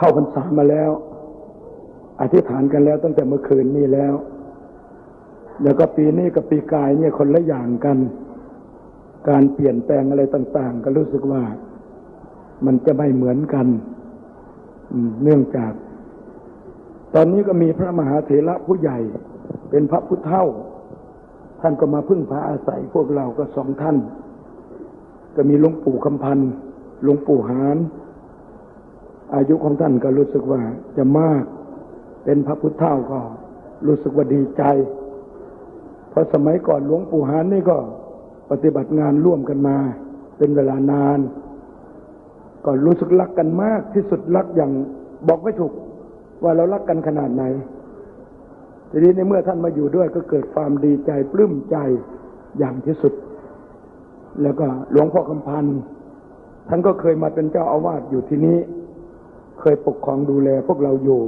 เข้าพรรษามาแล้ว อธิษฐานกันแล้วตั้งแต่เมื่อคืนนี้แล้ว แล้วก็ปีนี้กับปีกายเนี่ยคนละอย่างกัน การเปลี่ยนแปลงอะไรต่าง ๆ ก็รู้สึกว่า มันจะไม่เหมือนกันเนื่องจาก ตอนนี้ก็มีพระมหาเถระผู้ใหญ่ เป็นพระพุทธเท่า ท่านก็มาพึ่งพาอาศัยพวกเราก็สองท่าน ก็มีหลวงปู่คำพันธ์หลวงปู่หาน อายุของท่านก็รู้สึกว่าจะมาก เป็นพระพุทธเท่าก็รู้สึกว่าดีใจ เพราะสมัยก่อนหลวงปู่หานนี่ก็ปฏิบัติงานร่วมกันมา เป็นเวลานาน ก็รู้สึกรักกันมากที่สุดรักอย่างบอกไม่ถูกว่าเรารักกันขนาดไหน ทีนี้ในเมื่อท่านมาอยู่ด้วยก็เกิดความดีใจปลื้มใจอย่างที่สุด แล้วก็หลวงพ่อคำพันธ์ท่านก็เคยมาเป็นเจ้าอาวาสอยู่ที่นี้ เคยปกครองดูแลพวกเราอยู่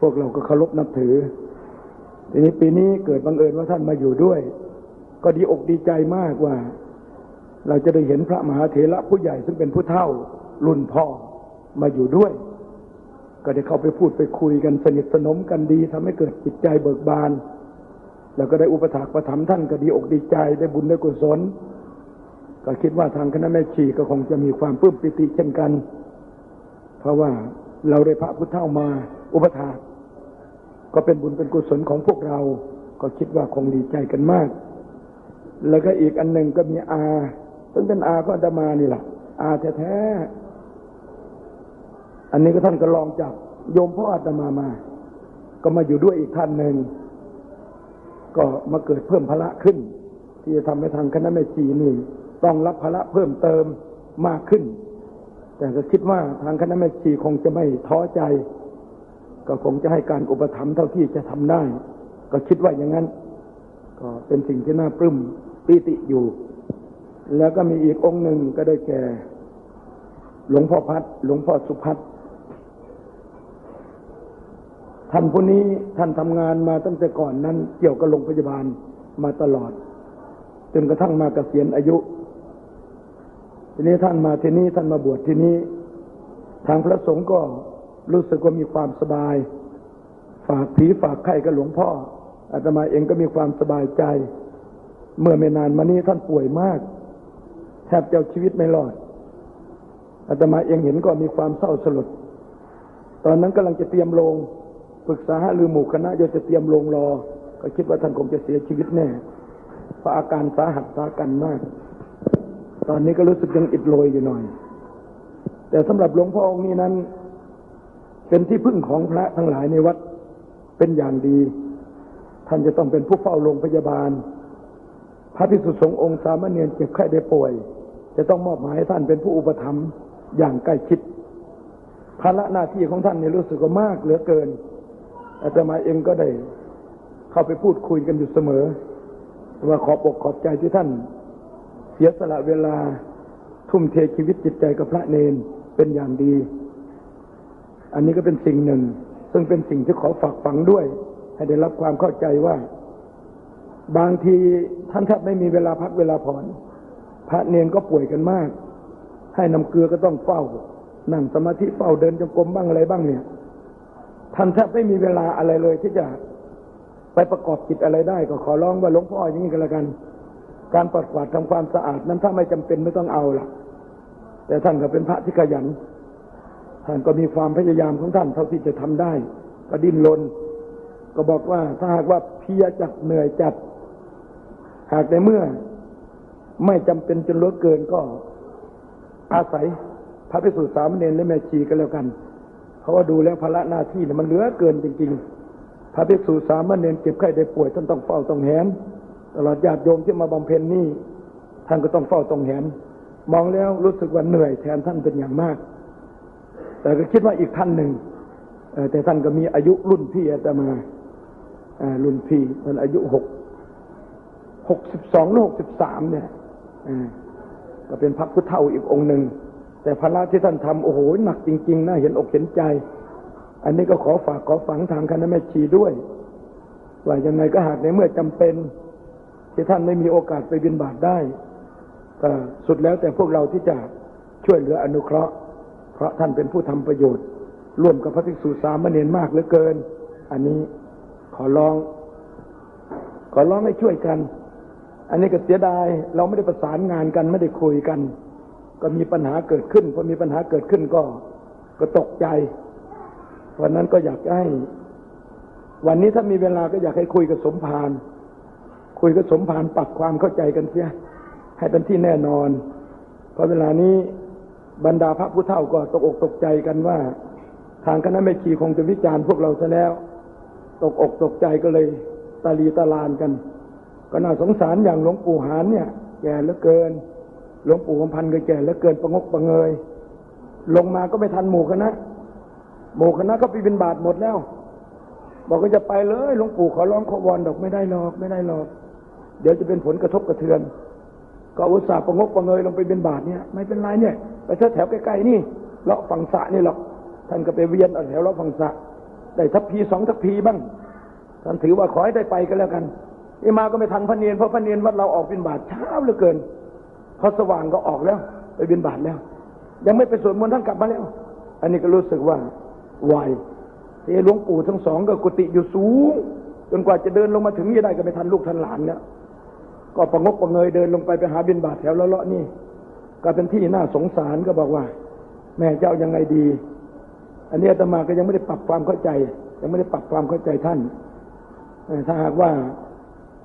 พวกเราก็เคารพนับถือ ทีนี้ปีนี้เกิดบังเอิญว่าท่านมาอยู่ด้วย ก็ดีอกดีใจมากว่า เราจะได้เห็นพระมหาเถระผู้ใหญ่ซึ่งเป็นผู้เฒ่ารุ่นพ่อมาอยู่ด้วย ก็ได้เข้าไปพูดไปคุยกันสนิทสนมกันดีทำให้เกิดจิตใจเบิกบาน แล้วก็ได้อุปถากประถมท่านก็ดีอกดีใจได้บุญได้กุศลก็คิดว่าทางคณะแม่ชีก็คงจะมีความปลื้มปิติเช่นกัน เพราะว่า เราได้พระพุทธเจ้ามาอุปถากก็เป็นบุญเป็นกุศลของพวกเรา ก็คิดว่าคงดีใจกันมาก แล้วก็อีกอันหนึ่งก็มีอาซึ่งเป็นอาก็อาตมานี่แหละอาแท้ๆอันนี้ก็ท่านก็ลองจากโยมพ่ออาตมามา ก็มาอยู่ด้วยอีกท่านหนึ่งก็มาเกิดเพิ่มภาระขึ้น ที่จะทำให้ทางคณะแม่ชีนี่ต้องรับภาระเพิ่มเติมมากขึ้น แต่ก็คิดว่าทางคณะแม่ชีคงจะไม่ท้อใจ ก็คงจะให้การอุปถัมภ์เท่าที่จะทำได้ ก็คิดว่าอย่างนั้น ก็เป็นสิ่งที่น่าปลื้มปีติอยู่ แล้วก็มีอีกองค์หนึ่งก็ได้แก่ หลวงพ่อพัดหลวงพ่อสุพัฒน์ท่านผู้นี้ท่านทำงานมาตั้งแต่ก่อนนั้น เกี่ยวกับโรงพยาบาลมาตลอด จนกระทั่งมาเกษียณอายุ ทีนี้ท่านมาที่นี้ท่านมาบวชที่นี้ ทางพระสงฆ์ก็รู้สึกว่ามีความสบาย ฝากผีฝากไข่กับหลวงพ่ออาตมาเองก็มีความสบายใจ เมื่อไม่นานมานี้ท่านป่วยมากแทบจะเอาชีวิตไม่รอดอาตมาเองเห็นก็มีความเศร้าสลด ตอนนั้นกำลังจะเตรียมลงปรึกษาหรือหมู่คณะโยจะเตรียมลงรอ ก็คิดว่าท่านคงจะเสียชีวิตแน่เพราะอาการสาหัสสากันมาก ตอนนี้ก็รู้สึกยังอิดโรยอยู่หน่อย แต่สำหรับหลวงพ่อองค์นี้นั้น เป็นที่พึ่งของพระทั้งหลายในวัดเป็นอย่างดี ท่านจะต้องเป็นผู้เฝ้าโรงพยาบาล พระภิกษุสงฆ์องค์สามเณรเจ็บไข้ได้ป่วย จะต้องมอบหมายให้ท่านเป็นผู้อุปถัมภ์อย่างใกล้ชิดภาระหน้าที่ของท่านเนี่ยรู้สึกว่ามากเหลือเกินอาตมาเองก็ได้เข้าไปพูดคุยกันอยู่เสมอว่าขอบอกขอบใจที่ท่าน เสียสละเวลาทุ่มเทชีวิตจิตใจกับพระเนนเป็นอย่างดี อันนี้ก็เป็นสิ่งหนึ่ง ซึ่งเป็นสิ่งที่ขอฝากฝังด้วย ให้ได้รับความเข้าใจว่า บางทีท่านแทบไม่มีเวลาพักเวลาผ่อน พระเนนก็ป่วยกันมาก ให้น้ำเกลือก็ต้องเฝ้า นั่งสมาธิเฝ้าเดินจงกรมบ้างอะไรบ้างเนี่ย ท่านแทบไม่มีเวลาอะไรเลยที่จะไปประกอบกิจอะไรได้ก็ขอร้องว่าหลวงพ่ออย่างนี้ก็แล้วกัน การปัดกวาดทำความสะอาดนั้นถ้าไม่จำเป็นไม่ต้องเอาล่ะ แต่ท่านก็เป็นพระที่ขยัน ท่านก็มีความพยายามของท่านเท่าที่จะทำได้ ก็ดิ้นรนก็บอกว่าถ้าหากว่าเพียจัดเหนื่อยจัด หากในเมื่อไม่จำเป็นจนลือเกินก็อาศัยพระภิกษุสามเณรและแม่ชีกันแล้วกัน เพราะว่าดูแล้วภาระหน้าที่เนี่ยมันเหลือเกินจริง ๆ พระภิกษุสามเณรเจ็บไข้ได้ป่วยท่านต้องเฝ้าต้องแหน ตลอดญาติโยมที่มาบำเพ็ญนี่ท่านก็ต้องเฝ้าต้องแหนมองแล้วรู้สึกว่าเหนื่อยแทนท่านเป็นอย่างมาก แต่ก็คิดว่าอีกท่านหนึ่งแต่ท่านก็มีอายุรุ่นพี่อาตมาอ่ารุ่นพี่ท่านอายุหกหกสิบสองหรือหกสิบสามเนี่ยก็เป็นพระพุทธเจ้าอีกองค์หนึ่งแต่ภาระที่ท่านทำโอ้โหหนักจริงๆน่าเห็นอกเห็นใจ อันนี้ก็ขอฝากขอฝังทางคณะแม่ชีด้วย ว่ายังไงก็หากในเมื่อจำเป็น ที่ท่านไม่มีโอกาสไปบินบาตได้ก็สุดแล้วแต่พวกเราที่จะช่วยเหลืออนุเคราะห์ เพราะท่านเป็นผู้ทำประโยชน์ ร่วมกับพระภิกษุสามเณรมากเหลือเกิน อันนี้ขอร้อง ขอร้องให้ช่วยกัน อันนี้ก็เสียดายเราไม่ได้ประสานงานกันไม่ได้คุยกัน ก็มีปัญหาเกิดขึ้นพอมีปัญหาเกิดขึ้นก็ก็ตกใจวันนั้นก็อยากให้ วันนี้ถ้ามีเวลาก็อยากให้คุยกับสมภาร คุยกับสมภารปรับความเข้าใจกันเสียให้เป็นที่แน่นอน เพราะเวลานี้บรรดาพระผู้เฒ่าก็ตกอกตกใจกันว่า ทางคณะแม่ชีคงจะวิจารณ์พวกเราซะแล้ว ตกอกตกใจก็เลยตาลีตาลานกัน ก็น่าสงสารอย่างหลวงปู่หานเนี่ย แก่เหลือเกิน หลวงปู่คำพันธ์ก็แก่เหลือเกินประงกประเงย ลงมาก็ไม่ทันหมู่คณะ หมู่คณะก็ไปบินบาทหมดแล้ว บอกก็จะไปเลยหลวงปู่ขอร้องขอวอนดอกไม่ได้หรอกไม่ได้หรอก เดี๋ยวจะเป็นผลกระทบกระเทือน ก็อุตส่าห์ประงกประเงยลงไปบินบาทเนี่ย ไม่เป็นไรเนี่ยไปเที่ยวแถวใกล้ๆนี่เลาะฝั่งสระนี่หรอกท่านก็ไปเวียนเอาแถวเลาะฝั่งสระได้ทัพพีสองทัพพีบ้างท่านถือว่าขอให้ได้ไปก็แล้วกันนี่มาก็ไม่ทันพระเนียนเพราะพระเนียนวัดเราออกบินบาทเช้าเหลือเกินพอสว่างก็ออกแล้ว ไปบินบาทแล้ว ยังไม่ไปสวดมนต์ท่านกลับมาแล้ว อันนี้ก็รู้สึกว่าไหวที่หลวงปู่ทั้งสองก็กุฏิอยู่สูงจนกว่าจะเดินลงมาถึงนี่ได้ก็ไม่ทันลูกทันหลานแล้ว ก็ประงกประเงยเดินลงไปไปหาบินบาทแถวละเลาะนี่ ก็เป็นที่น่าสงสารก็บอกว่า แม่เจ้ายังไงดี อันนี้อาตมาก็ยังไม่ได้ปรับความเข้าใจ ยังไม่ได้ปรับความเข้าใจท่านถ้าหากว่า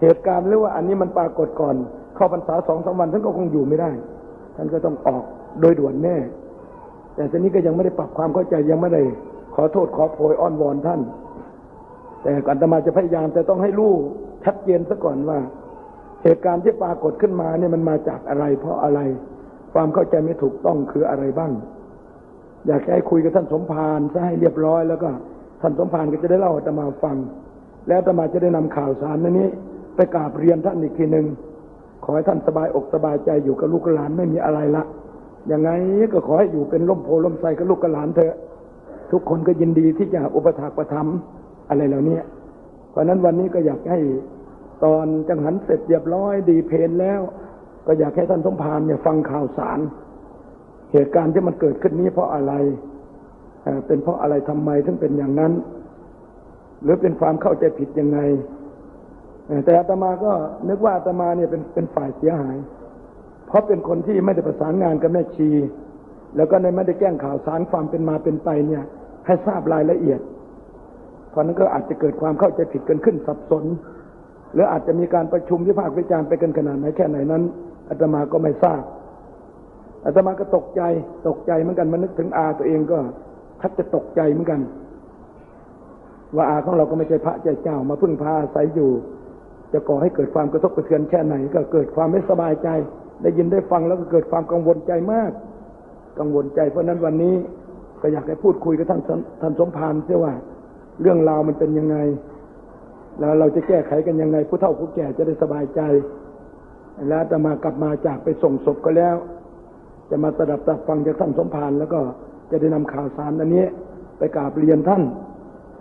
เหตุการณ์หรือว่าอันนี้มันปรากฏก่อน เข้าพรรษาสองสามวันท่านก็คงอยู่ไม่ได้ ท่านก็ต้องออกโดยด่วนแน่แต่ทีนี้ก็ยังไม่ได้ปรับความเข้าใจยังไม่ได้ ขอโทษขอโพยอ้อนวอนท่าน แต่อาตมาจะพยายามแต่ต้องให้รู้ชัดเจนซะก่อนว่า เหตุการณ์ที่ปรากฏขึ้นมาเนี่ยมันมาจากอะไร เพราะอะไร ความเข้าใจไม่ถูกต้องคืออะไรบ้าง อยากให้คุยกับท่านสมภารซะให้เรียบร้อยแล้วก็ท่านสมภารก็จะได้เล่าให้อาตมาฟัง แล้วอาตมาจะได้นำข่าวสารนั้นนี้ ไปกราบเรียนท่านอีกทีหนึ่งขอให้ท่านสบายอกสบายใจอยู่กับลูกกับหลานไม่มีอะไรละยังไงก็ขอให้อยู่เป็นร่มโพล่มไทรกับลูกกับหลานเถอะ ทุกคนก็ยินดีที่จะอุปถากประทับอะไรเหล่านี้เพราะนั้นวันนี้ก็อยากให้ ตอนจังหันเสร็จเรียบร้อยดีเพนแล้ว ก็อยากให้ท่านสมภารเนี่ยฟังข่าวสาร เหตุการณ์ที่มันเกิดขึ้นนี้เพราะอะไรเป็นเพราะอะไรทำไมถึงเป็นอย่างนั้น หรือเป็นความเข้าใจผิดยังไง แต่อาตมาก็นึกว่าอาตมาเนี่ยเป็นเป็นฝ่ายเสียหาย เพราะเป็นคนที่ไม่ได้ประสานงานกับแม่ชี แล้วก็ไม่ได้แจ้งข่าวสารความเป็นมาเป็นไปเนี่ย ให้ทราบรายละเอียดเพราะนั้นก็อาจจะเกิดความเข้าใจผิดกันขึ้นสับสน หรืออาจจะมีการประชุมวิพากษ์วิจารณ์ไปกันขนาดไหนแค่ไหนนั้นอาตมาก็ไม่ทราบอาตมาก็ตกใจตกใจเหมือนกันมานึกถึงอาตัวเองก็ทักจะตกใจเหมือนกัน ว่าอาของเราก็ไม่ใช่พระใจเจ้ามาพึ่งพาอาศัยอยู่ จะก่อให้เกิดความกระทบกระเทือนแค่ไหน ก็เกิดความไม่สบายใจ ได้ยินได้ฟังแล้วก็เกิดความกังวลใจมาก กังวลใจเพราะนั้นวันนี้ก็อยากให้พูดคุยกับท่านท่านสมภารเสียว่า เรื่องราวมันเป็นยังไง แล้วเราจะแก้ไขกันยังไงผู้เฒ่าผู้แก่จะได้สบายใจ แล้วจะมากลับมาจากไปส่งศพก็แล้ว จะมาสดับตับฟังจากท่านสมภารแล้วก็จะได้นำข่าวสารอันนี้ไปกราบเรียนท่าน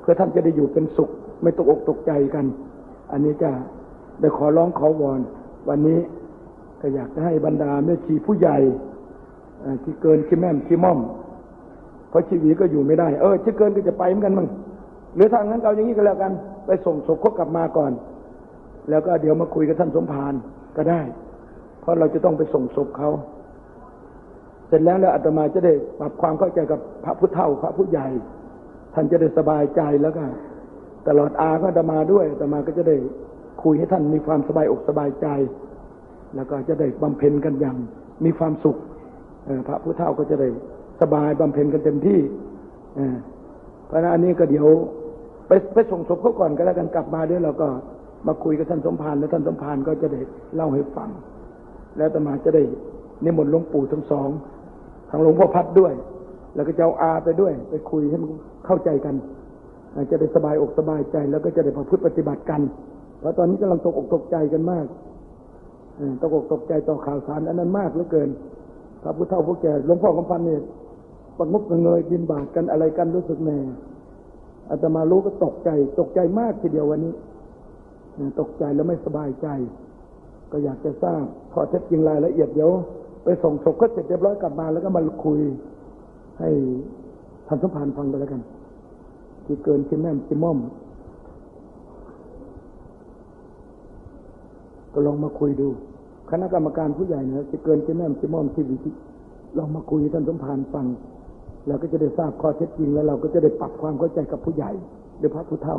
เพื่อท่านจะได้อยู่เป็นสุข ไม่ตกอกตกใจกัน อันนี้จะได้ขอร้องขอวอน วันนี้ก็อยากจะให้บรรดาแม่ชีผู้ใหญ่ที่เกินที่แม่มที่ม่อม เพราะชีวีก็อยู่ไม่ได้ เออที่เกินก็จะไปเหมือนกันมั้ง หรือทางนั้นเอาอย่างนี้ก็แล้วกัน ไปส่งศพเขากลับมาก่อน แล้วก็เดี๋ยวมาคุยกับท่านสมภารก็ได้ เพราะเราจะต้องไปส่งศพเขาเสร็จแล้วแล้วอาตมาจะได้ปรับความเข้าใจกับพระพุทธเฒ่าพระผู้ใหญ่ ท่านจะได้สบายใจแล้วก็ตลอดอาก็อาตมาด้วยอาตมาก็จะได้คุยให้ท่านมีความสบายอกสบายใจ แล้วก็จะได้บำเพ็ญกันอย่างมีความสุขอพระพุทธเฒ่าก็จะได้สบายบำเพ็ญกันเต็มที่เพราะฉะนั้นอันนี้ก็เดี๋ยว ไปไปส่งศพเขาก่อนก็แล้วกันกลับมาเดี๋ยวเราก็มาคุยกับท่านสมภารแล้วท่านสมภารก็จะได้เล่าให้ฟัง แล้วตมาจะได้นิมนต์หลวงปู่ทั้งสองทางหลวงพ่อพัดด้วย แล้วก็จะเอาอาไปด้วย ไปคุยให้มันเข้าใจกันจะได้สบายอกสบายใจ แล้วก็จะได้ประพฤติปฏิบัติกัน เพราะตอนนี้กำลังตกอกตกใจกันมากตกอกตกใจต่อข่าวสารอันนั้นมากเหลือเกินพระพุทธเฒ่าผู้แก่หลวงพ่อกำพันเนี่ยประงบเงยบินบาทกันอะไรกันรู้สึกแน่ อาตมารู้ก็ตกใจ ตกใจมากทีเดียววันนี้ ตกใจแล้วไม่สบายใจ ก็อยากจะทราบขอเท็จจริงรายละเอียดเดี๋ยว ไปส่งศพก็เสร็จเรียบร้อยกลับมาแล้วก็มาคุยให้ท่านสมภารฟังไปแล้วกันที่เกินที่แม่มที่ม่อม ก็ลองมาคุยดู คณะกรรมการผู้ใหญ่นะจะเกินที่แม่มที่ม่อมที่วิธิลองมาคุยให้ท่านสมภารฟัง เราก็จะได้ทราบข้อเท็จจริงแล้วเราก็จะได้ปรับความเข้าใจกับผู้ใหญ่หรือพระผู้เฒ่า